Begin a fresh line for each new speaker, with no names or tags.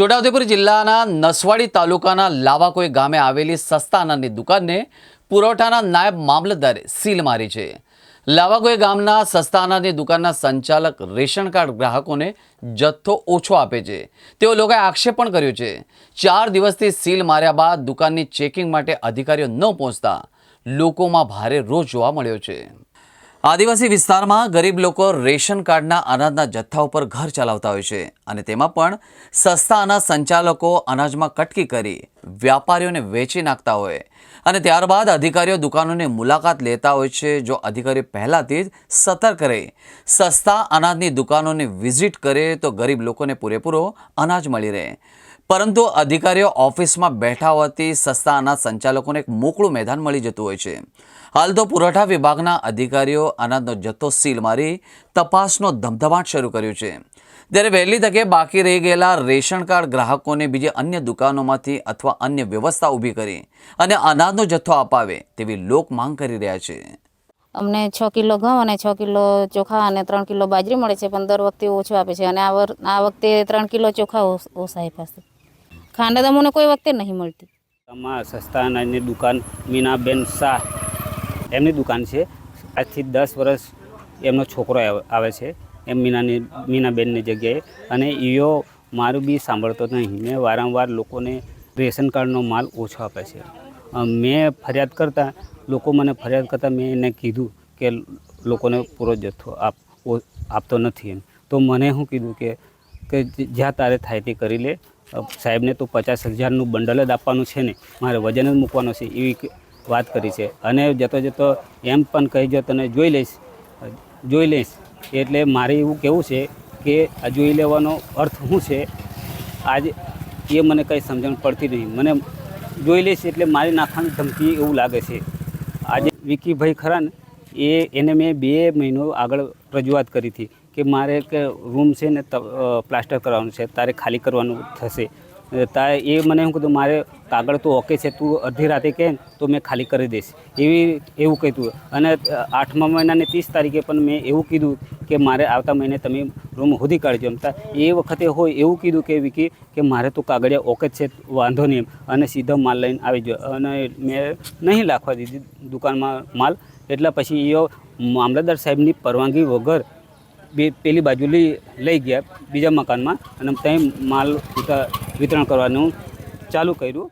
છોટાઉદેપુર જિલ્લાના નસવાડી તાલુકાના લાવાકોઈ ગામે આવેલી સસ્તા અનાજની દુકાનને પુરવઠાના નાયબ મામલતદારે સીલ મારી છે. લાવાકોઈ ગામના સસ્તા અનાજની દુકાનના સંચાલક રેશન કાર્ડ ગ્રાહકોને જથ્થો ઓછો આપે છે. તેઓ લોકોએ આક્ષેપ પણ કર્યો છે. ચાર દિવસથી સીલ માર્યા બાદ દુકાનની ચેકિંગ માટે અધિકારીઓ ન પહોંચતા લોકોમાં ભારે રોષ જોવા મળ્યો છે. આદિવાસી વિસ્તારમાં ગરીબ લોકો રેશન કાર્ડના અનાજના જથ્થા ઉપર ઘર ચલાવતા હોય છે અને તેમાં પણ સસ્તા અનાજ સંચાલકો અનાજમાં કટકી કરી વ્યાપારીઓને વેચી નાખતા હોય. અને ત્યારબાદ અધિકારીઓ દુકાનોની મુલાકાત લેતા હોય છે, જો અધિકારીઓ પહેલાંથી જ સતર્ક રહે. સસ્તા અનાજની દુકાનોની વિઝિટ કરે તો ગરીબ લોકોને પૂરેપૂરો અનાજ મળી રહે. પરંતુ અધિકારીઓ ઓફિસમાં બેઠા હોવાથી સસ્તા અનાજ સંચાલકોને એક મોકળું મેદાન મળી જતું હોય છે. હાલ તો પુરવઠા વિભાગના અધિકારીઓ અનાજનો જથ્થો સીલ મારી તપાસનો ધમધમાટ શરૂ કર્યો છે. ત્યારે વહેલી તકે બાકી રહી ગયેલા રેશન કાર્ડ ગ્રાહકોને બીજી અન્ય દુકાનોમાંથી અથવા અન્ય વ્યવસ્થા ઊભી કરી અને અનાજનો જથ્થો અપાવે તેવી લોક માંગ કરી રહ્યા છે.
અમને છ કિલો ઘઉં અને છ કિલો ચોખા અને ત્રણ કિલો બાજરી મળે છે, પણ દર વખતે ઓછું આપે છે અને આ વખતે ત્રણ કિલો ચોખા ઓછ- આપ્યા છે. ખાંડ તો મને કોઈ વખતે નહીં મળતી.
તમારા સસ્તા અનાજની દુકાન મીનાબેન શાહ. એમની દુકાન છે. આજથી દસ વર્ષ એમનો છોકરો આવે- છે. એમ મીનાની, મીનાબેનની જગ્યાએ. અને ઈયો મારું બી સાંભળતો નહીં. મેં વારંવાર લોકોને રેશન કાર્ડનો માલ ઓછો આપે છે. મેં ફરિયાદ કરતાં, લોકો મને ફરિયાદ કરતાં મેં એને કીધું કે લોકોને પૂરો જથ્થો આપ આપતો નથી એમ. તો મને શું કીધું કે કે જ્યાં તારે થાય તે કરી લે. સાહેબને તો પચાસ હજારનું બંડલ જ આપવાનું છે ને. મારે વજન જ મૂકવાનું છે એવી વાત કરી છે. અને જતો જતો એમ પણ કહી જો, તને જોઈ લઈશ. જોઈ લઈશ. એટલે મારે એવું કહેવું છે કે આ જોઈ લેવાનો અર્થ શું છે? આજે એ મને કંઈ સમજણ પડતી નહીં. મને જોઈ લઈશ એટલે મારી નાખવાની ધમકી એવું લાગે છે. આજે વિકીભાઈ ખરા ને એ, એને મેં બે મહિનો આગળ રજૂઆત કરી હતી. કે મારે કે રૂમ છે ને પ્લાસ્ટર કરવાનું છે, તારે ખાલી કરવાનું થશે. તારે એ મને શું કીધું, મારે કાગળ તો ઓકે છે, તું અડધી રાતે કહે તો મેં ખાલી કરી દઈશ. એવી એવું કીધું. અને આઠમા મહિનાની ત્રીસ તારીખે પણ મેં એવું કીધું કે મારે આવતા મહિને તમે રૂમ સુધી કાઢજો. એમ તા, એ વખતે હોય એવું કીધું કે વિકી કે મારે તો કાગળિયા ઓકે જ છે, વાંધો નહીં અને સીધો માલ લઈને આવી ગયો. અને મેં નહીં રાખવા દીધી દુકાનમાં માલ. એટલા પછી એ મામલતદાર સાહેબની પરવાનગી વગર બે પેલી બાજુ લઈ લઈ ગયા બીજા મકાનમાં અને ત્યાં માલ વિતરણ કરવાનું ચાલુ કર્યું.